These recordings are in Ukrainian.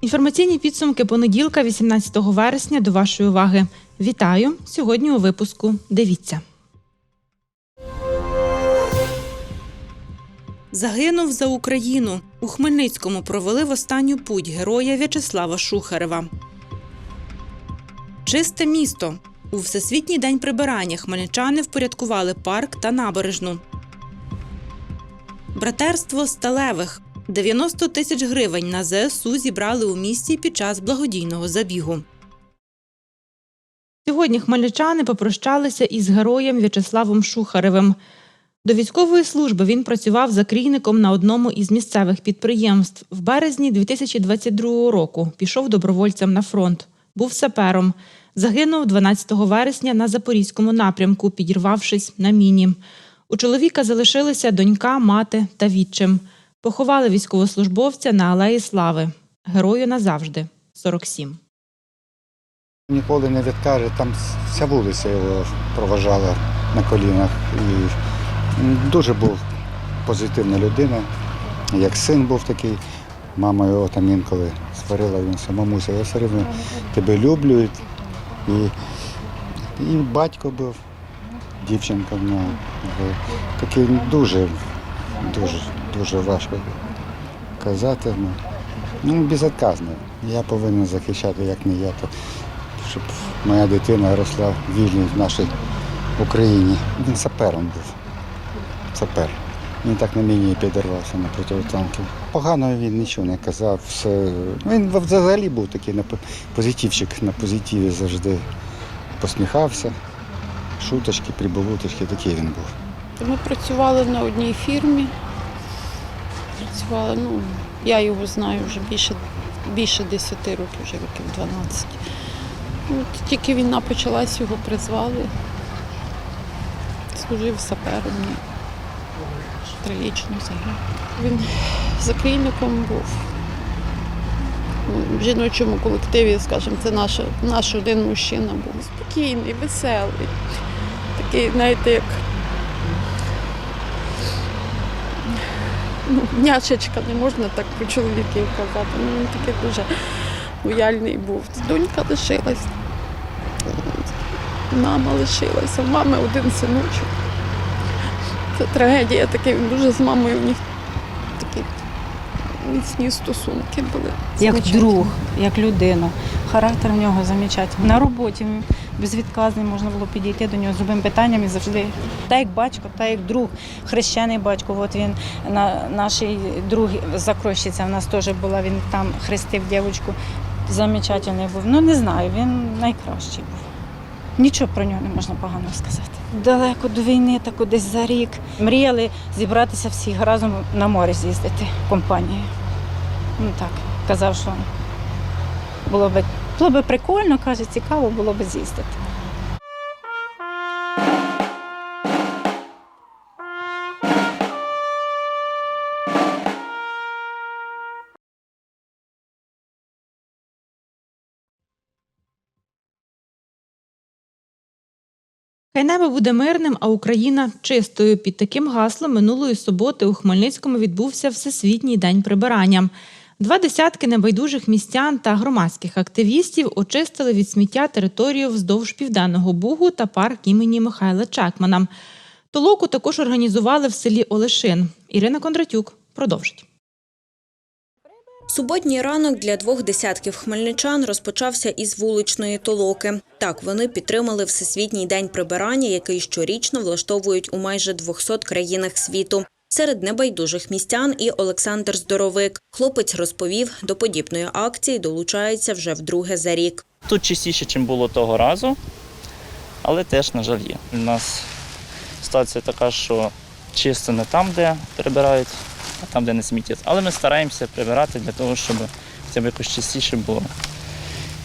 Інформаційні підсумки понеділка, 18 вересня, до вашої уваги. Вітаю! Сьогодні у випуску. Дивіться. Загинув за Україну. У Хмельницькому провели в останню путь героя В'ячеслава Шухарева. Чисте місто. У Всесвітній день прибирання хмельничани впорядкували парк та набережну. Братерство сталевих. 90 тисяч гривень на ЗСУ зібрали у місті під час благодійного забігу. Сьогодні хмельничани попрощалися із героєм В'ячеславом Шухаревим. До військової служби він працював закрійником на одному із місцевих підприємств. В березні 2022 року пішов добровольцем на фронт. Був сапером. Загинув 12 вересня на запорізькому напрямку, підірвавшись на міні. У чоловіка залишилися донька, мати та відчим. Поховали військовослужбовця на Алеї Слави. Герою назавжди 47. Ніколи не відкаже, там вся вулиця його проважала на колінах. І дуже був позитивна людина. Як син був такий, мама його там інколи сварила, він мамуся, я все рівно тебе люблю. І, і батько був, дівчинка в нього. Такий дуже, дуже, дуже важко казати. Ну, ну безотказний. Я повинен захищати, як не я, то щоб моя дитина росла вільній в нашій Україні. Він сапером був. Сапер. Він так на міні підірвався на протитанків. Погано він нічого не казав. Все. Він взагалі був такий позитивчик, на позитиві завжди посміхався. Шуточки, прибавуточки, такий він був. Ми працювали на одній фірмі. Працювали, ну, я його знаю вже більше, більше 10 років, вже років 12. От тільки війна почалась, його призвали. Служив сапером. Трагічно загинув. Він закрійником був. В жіночому колективі, скажімо, це наш, наш один мужчина був. Спокійний, веселий. Такий, знаєте, як ну, няшечка, не можна так про чоловіків казати. Ну, він такий дуже лояльний був. Донька лишилась, мама лишилася, в мами один синочок. Це трагедія він дуже з мамою в них такі міцні стосунки були. як друг, як людина. Характер в нього замечательний. На роботі безвідказний, можна було підійти до нього з любим питанням і завжди. Та як батько, та як друг, хрещений батько. От він на нашій друг закрощиця в нас теж була. Він там хрестив дівчинку. Замечательний був. Ну не знаю, він найкращий був. Нічого про нього не можна погано сказати. Далеко до війни, так десь за рік. Мріяли зібратися всі разом на море з'їздити компанією. Ну так, казав, що було би, було би прикольно, каже, цікаво було б з'їздити. Хай небо буде мирним, а Україна чистою. Під таким гаслом минулої суботи у Хмельницькому відбувся Всесвітній день прибирання. Два десятки небайдужих містян та громадських активістів очистили від сміття територію вздовж південного бугу та парк імені Михайла Чекмана. Толоку також організували в селі Олешин. Ірина Кондратюк продовжить. Суботній ранок для двох десятків хмельничан розпочався із вуличної толоки. Так, вони підтримали Всесвітній день прибирання, який щорічно влаштовують у майже 200 країнах світу. Серед небайдужих містян і Олександр Здоровик. Хлопець розповів, до подібної акції долучається вже вдруге за рік. Тут чистіше, ніж було того разу, але теж, на жаль, є. У нас ситуація така, що чисто не там, де прибирають, а там, де не сміття. Але ми стараємося прибирати для того, щоб б якось частіше було.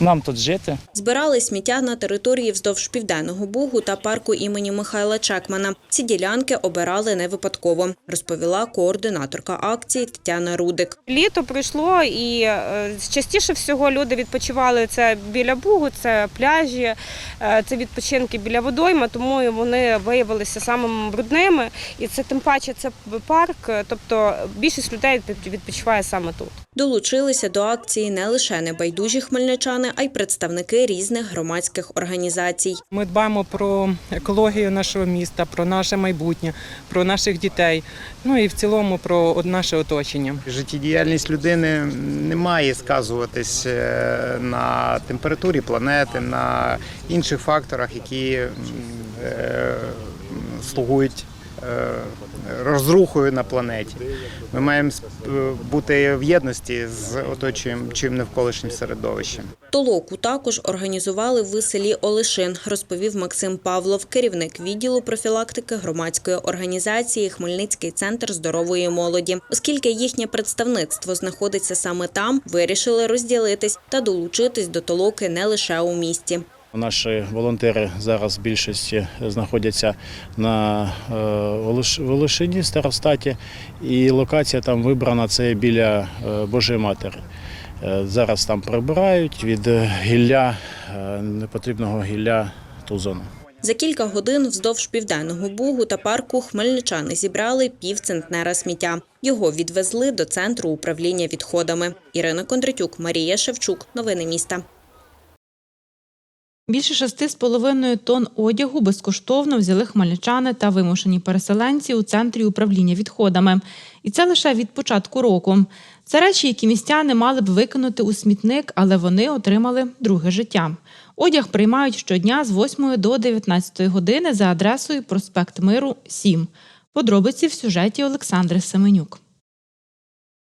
Нам тут жити. Збирали сміття на території вздовж Південного Бугу та парку імені Михайла Чекмана. Ці ділянки обирали не випадково, розповіла координаторка акції Тетяна Рудик. Літо пройшло і е, частіше всього люди відпочивали це біля Бугу, це пляжі, е, це відпочинки біля водойми, тому вони виявилися самими брудними. І це тим паче це парк, е, тобто більшість людей відпочиває саме тут. Долучилися до акції не лише небайдужі хмельничани, а й представники різних громадських організацій. Ми дбаємо про екологію нашого міста, про наше майбутнє, про наших дітей, ну і в цілому про наше оточення. Життєдіяльність людини не має сказуватись е, на температурі планети, на інших факторах, які е, слугують е, розрухою на планеті. Ми маємо бути в єдності з оточуючим навколишнім середовищем. Толоку також організували в селі Олешин, розповів Максим Павлов, керівник відділу профілактики громадської організації Хмельницький центр здорової молоді. Оскільки їхнє представництво знаходиться саме там, вирішили розділитись та долучитись до толоки не лише у місті. Наші волонтери зараз в більшості знаходяться на е, Олеш- Старостаті, і локація там вибрана це біля е, Божої Матері. Е, Зараз там прибирають від гілля, непотрібного гілля ту зону. За кілька годин вздовж південного бугу та парку хмельничани зібрали півцентнера сміття. Його відвезли до центру управління відходами. Ірина Кондратюк, Марія Шевчук. Новини міста. Більше шести з половиною тонн одягу безкоштовно взяли хмельничани та вимушені переселенці у центрі управління відходами. І це лише від початку року. Це речі, які містяни мали б викинути у смітник, але вони отримали друге життя. Одяг приймають щодня з 8 до 19 години за адресою проспект Миру 7. Подробиці в сюжеті Олександри Семенюк.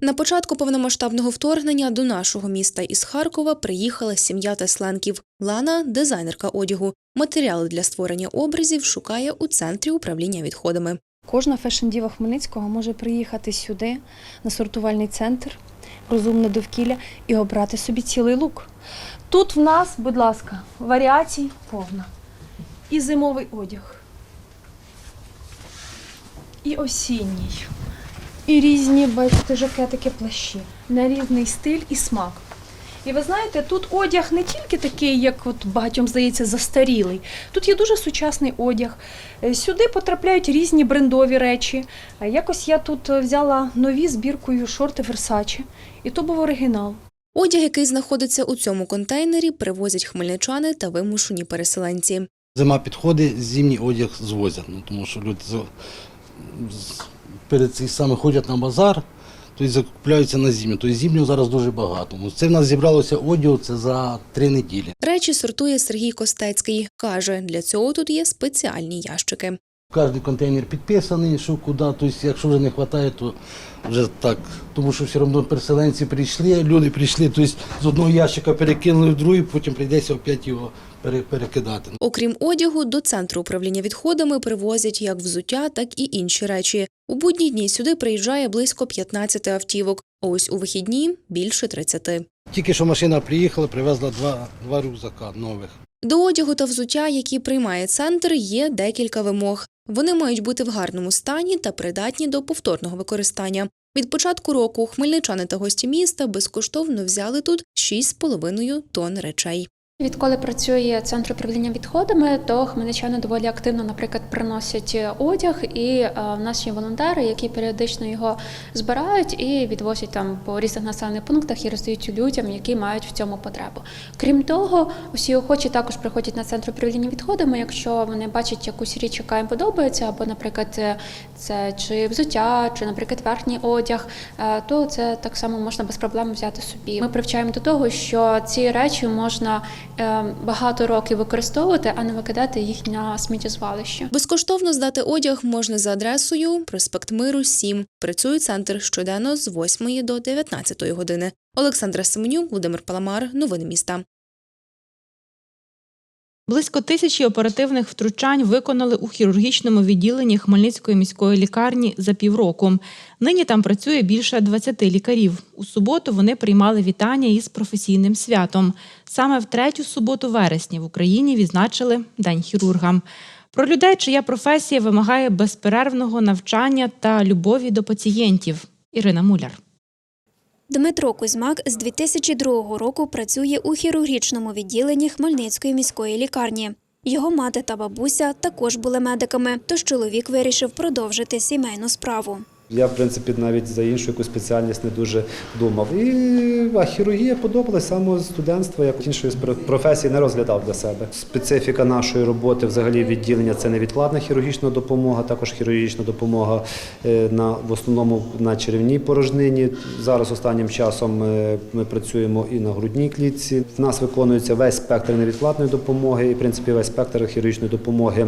На початку повномасштабного вторгнення до нашого міста із Харкова приїхала сім'я Тесленків. Лана – дизайнерка одягу. Матеріали для створення образів шукає у центрі управління відходами. Кожна фешн-діва Хмельницького може приїхати сюди, на сортувальний центр, розумне довкілля і обрати собі цілий лук. Тут в нас, будь ласка, варіацій повна. І зимовий одяг, і осінній, і різні, бачите, жакетики, плащі, на різний стиль і смак. І ви знаєте, тут одяг не тільки такий, як от багатьом здається, застарілий. Тут є дуже сучасний одяг. Е, Сюди потрапляють різні брендові речі. Якось я тут е, взяла нові збіркою шорти Versace, і то був оригінал. Одяг, який знаходиться у цьому контейнері, привозять хмельничани та вимушені переселенці. Зима підходить, зимній одяг звозять, ну, тому що люди перед цим саме ходять на базар, тобто закупляються на зимню. Тобто зимнього зараз дуже багато. Ну, Це в нас зібралося одягу це за три неділі. Речі сортує Сергій Костецький. Каже, для цього тут є спеціальні ящики. Кожен контейнер підписаний, що куди. Тобто, якщо вже не вистачає, то вже так. Тому що все одно переселенці прийшли, люди прийшли, тобто з одного ящика перекинули в другий, потім прийдеться опять його перекидати. Окрім одягу, до центру управління відходами привозять як взуття, так і інші речі. У будні дні сюди приїжджає близько 15 автівок, а ось у вихідні – більше 30. Тільки що машина приїхала, привезла два, два рюкзака нових. До одягу та взуття, які приймає центр, є декілька вимог. Вони мають бути в гарному стані та придатні до повторного використання. Від початку року хмельничани та гості міста безкоштовно взяли тут 6,5 тонн речей. Відколи працює центр управління відходами, то хмельничани доволі активно, наприклад, приносять одяг, і е, в нас є волонтери, які періодично його збирають і відвозять там по різних населених пунктах і роздають людям, які мають в цьому потребу. Крім того, усі охочі також приходять на центр управління відходами, якщо вони бачать якусь річ, яка їм подобається, або, наприклад, е, це чи взуття, чи, наприклад, верхній одяг, е, то це так само можна без проблем взяти собі. Ми привчаємо до того, що ці речі можна е, багато років використовувати, а не викидати їх на сміттєзвалище. Безкоштовно здати одяг можна за адресою проспект Миру 7. Працює центр щоденно з 8 до 19 години. Олександра Семенюк, Володимир Паламар. Новини міста. Близько тисячі оперативних втручань виконали у хірургічному відділенні Хмельницької міської лікарні за півроку. Нині там працює більше 20 лікарів. У суботу вони приймали вітання із професійним святом. Саме в третю суботу вересня в Україні відзначили День хірурга. Про людей, чия професія вимагає безперервного навчання та любові до пацієнтів. Ірина Муляр. Дмитро Кузьмак з 2002 року працює у хірургічному відділенні Хмельницької міської лікарні. Його мати та бабуся також були медиками, тож чоловік вирішив продовжити сімейну справу. Я, в принципі, навіть за іншу якусь спеціальність не дуже думав. І а хірургія подобалась саме з студентства, як іншої професії не розглядав для себе. Специфіка нашої роботи, взагалі, відділення це невідкладна хірургічна допомога, також хірургічна допомога е, на в основному на черевній порожнині. Зараз останнім часом е, ми працюємо і на грудній клітці. В нас виконується весь спектр невідкладної допомоги і, в принципі, весь спектр хірургічної допомоги.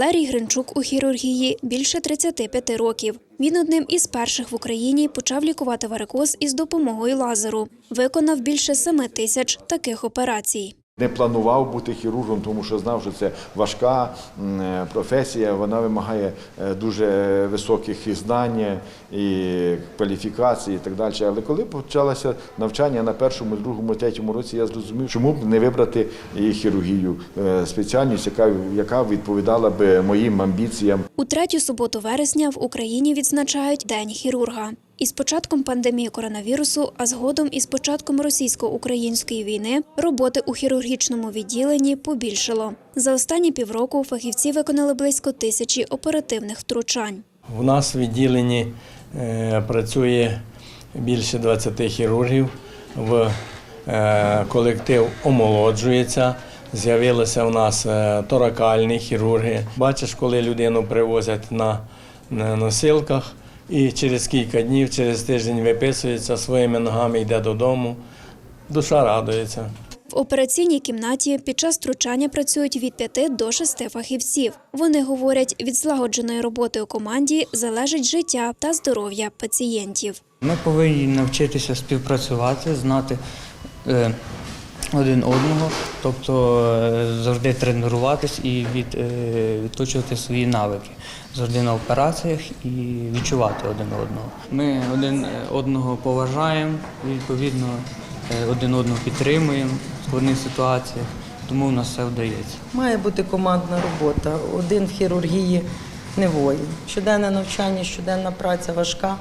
Валерій Гринчук у хірургії більше 35 років. Він одним із перших в Україні почав лікувати варикоз із допомогою лазеру. Виконав більше 7 тисяч таких операцій. Не планував бути хірургом, тому що знав, що це важка е, професія, вона вимагає е, дуже високих знань і кваліфікації і так далі. Але коли почалося навчання на першому, другому, третьому році, я зрозумів, чому б не вибрати і хірургію, е, спеціальність, яка, яка відповідала би моїм амбіціям. У третю суботу вересня в Україні відзначають День хірурга. Із початком пандемії коронавірусу, а згодом із початком російсько-української війни, роботи у хірургічному відділенні побільшало. За останні півроку фахівці виконали близько тисячі оперативних втручань. У нас в відділенні е, працює більше 20 хірургів. В е, колектив омолоджується. З'явилися у нас е, торакальні хірурги. Бачиш, коли людину привозять на, на носилках і через кілька днів, через тиждень виписується своїми ногами, йде додому. Душа радується. В операційній кімнаті під час втручання працюють від 5 до 6 фахівців. Вони говорять, від злагодженої роботи у команді залежить життя та здоров'я пацієнтів. Ми повинні навчитися співпрацювати, знати е, один одного, тобто е, завжди тренуватись і від, е, відточувати свої навики. Завжди на операціях і відчувати один одного. Ми один одного поважаємо, відповідно е, один одного підтримуємо в складних ситуаціях, тому у нас все вдається. Має бути командна робота. Один в хірургії не воїн. Щоденне навчання, щоденна праця, важка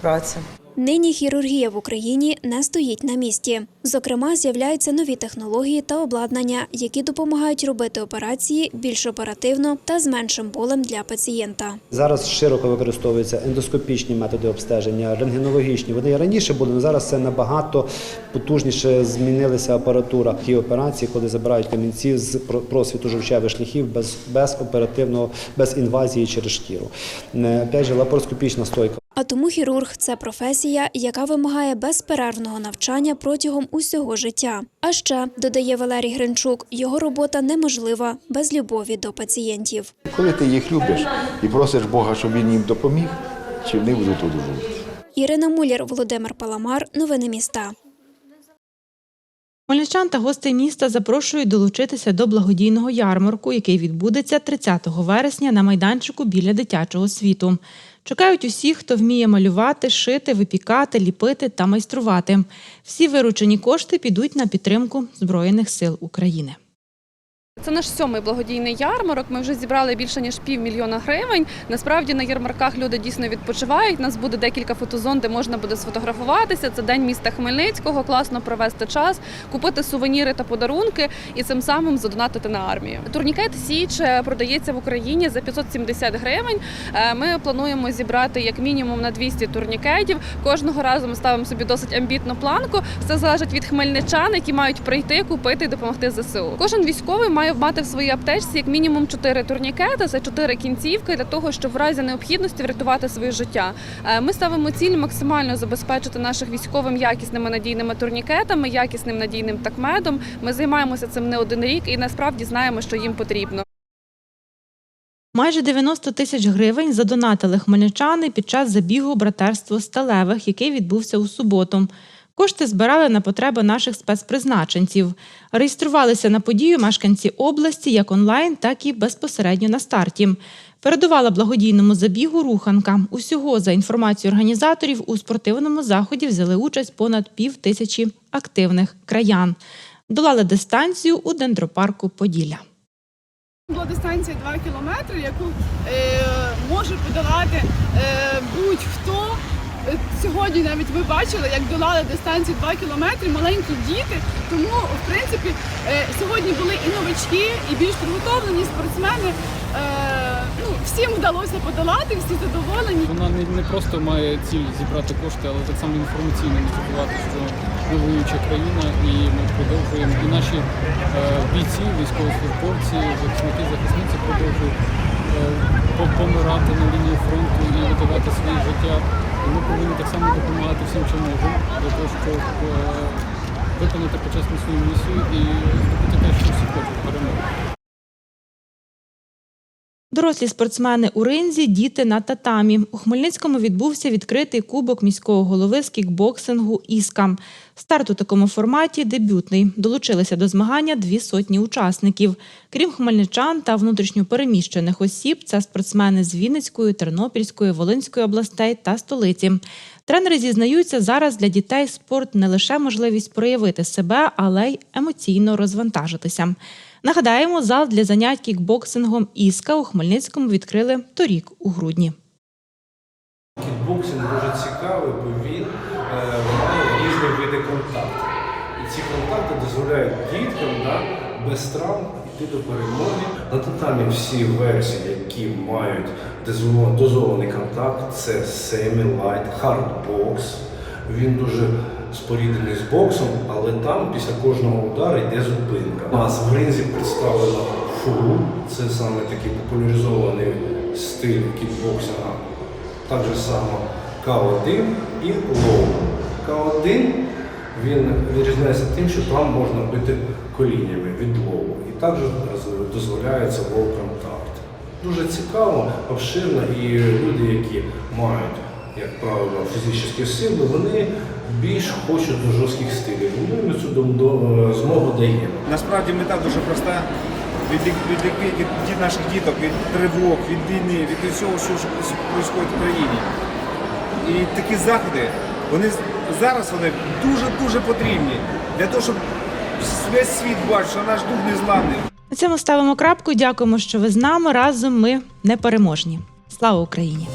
праця. Нині хірургія в Україні не стоїть на місці. Зокрема, з'являються нові технології та обладнання, які допомагають робити операції більш оперативно та з меншим болем для пацієнта. Зараз широко використовуються ендоскопічні методи обстеження, рентгенологічні. Вони раніше були, але зараз це набагато потужніше змінилася апаратура. Ті операції, коли забирають камінці з про- просвіту жовчевих шляхів без, без оперативного, без інвазії через шкіру. Е, Опять же, лапароскопічна стойка. А тому хірург це професія, яка вимагає безперервного навчання протягом усього життя. А ще додає Валерій Гринчук, його робота неможлива без любові до пацієнтів. Коли ти їх любиш і просиш Бога, щоб він їм допоміг, чи вони будуть одужувати. Ірина Муляр, Володимир Паламар. Новини міста. Хмельничан та гостей міста запрошують долучитися до благодійного ярмарку, який відбудеться 30 вересня на майданчику біля дитячого світу. Чекають усіх, хто вміє малювати, шити, випікати, ліпити та майструвати. Всі виручені кошти підуть на підтримку Збройних сил України. Це наш сьомий благодійний ярмарок. Ми вже зібрали більше ніж півмільйона гривень. Насправді на ярмарках люди дійсно відпочивають. Нас буде декілька фотозон, де можна буде сфотографуватися. Це день міста Хмельницького, класно провести час, купити сувеніри та подарунки і цим самим задонатити на армію. Турнікет Січ продається в Україні за 570 гривень. Е, Ми плануємо зібрати як мінімум на 200 турнікетів. Кожного разу ми ставимо собі досить амбітну планку. Все залежить від хмельничан, які мають прийти, купити і допомогти ЗСУ. Кожен військовий має мати в своїй аптечці як мінімум 4 турнікети, це 4 кінцівки для того, щоб в разі необхідності врятувати своє життя. Е, Ми ставимо ціль максимально забезпечити наших військовим якісними надійними турнікетами, якісним надійним такмедом. Ми займаємося цим не один рік і насправді знаємо, що їм потрібно. Майже 90 тисяч гривень задонатили хмельничани під час забігу братерство сталевих, який відбувся у суботу. Кошти збирали на потреби наших спецпризначенців. Реєструвалися на подію мешканці області як онлайн, так і безпосередньо на старті. Передувала благодійному забігу руханка. Усього, за інформацією організаторів, у спортивному заході взяли участь понад пів тисячі активних краян. Долали дистанцію у дендропарку Поділля. Була дистанція 2 кілометри, яку е, може подолати е, будь-хто. Сьогодні навіть ви бачили, як долали дистанцію 2 кілометри маленькі діти. Тому, в принципі, е, сьогодні були і новачки, і більш підготовлені спортсмени. Е, ну, всім вдалося подолати, всі задоволені. Вона не, не просто має ціль зібрати кошти, але так само інформаційно не забувати, що ми воююча країна і ми продовжуємо. І наші е, бійці, військовослужбовці, захисники, захисниці продовжують помирати на лінії фронту і видавати своє життя. Ми повинні так само допомагати всім, чим можемо, для того, щоб е, виконати почесну свою місію і здобути те, що всі хочуть перемоги. Дорослі спортсмени у ринзі, діти на татамі. У Хмельницькому відбувся відкритий кубок міського голови з кікбоксингу Іска. Старт у такому форматі дебютний. Долучилися до змагання дві сотні учасників. Крім хмельничан та внутрішньопереміщених осіб, це спортсмени з Вінницької, Тернопільської, Волинської областей та столиці. Тренери зізнаються, зараз для дітей спорт не лише можливість проявити себе, але й емоційно розвантажитися. Нагадаємо, зал для занять кікбоксингом Іска у Хмельницькому відкрили торік у грудні. Кікбоксинг дуже цікавий, бо він е, має різні види контактів. І ці контакти дозволяють діткам да, без травм йти до перемоги. На татамі всі версії, які мають дозво- дозований контакт, це семі-лайт, хардбокс. Він дуже споріднений з боксом, але там після кожного удару йде зупинка. У нас в ринзі представлено фу, це саме такий популяризований стиль кікбоксинга. Так же само К1 і лоу. К1 він відрізняється тим, що там можна бити колінями від лоу. І також дозволяється лоу контакт. Дуже цікаво, обширно, і люди, які мають, як правило, фізичні сили, вони більш хочуть до жорстких стилів. Ми цю до- змогу даємо. Насправді мета дуже проста. Відлік- Відлікти від, від наших діток, від тривог, від війни, від усього, що відбувається в країні. І такі заходи, вони зараз вони дуже-дуже потрібні для того, щоб весь світ бачив, що наш дух незламний. На цьому ставимо крапку. Дякуємо, що ви з нами. Разом ми непереможні. Слава Україні!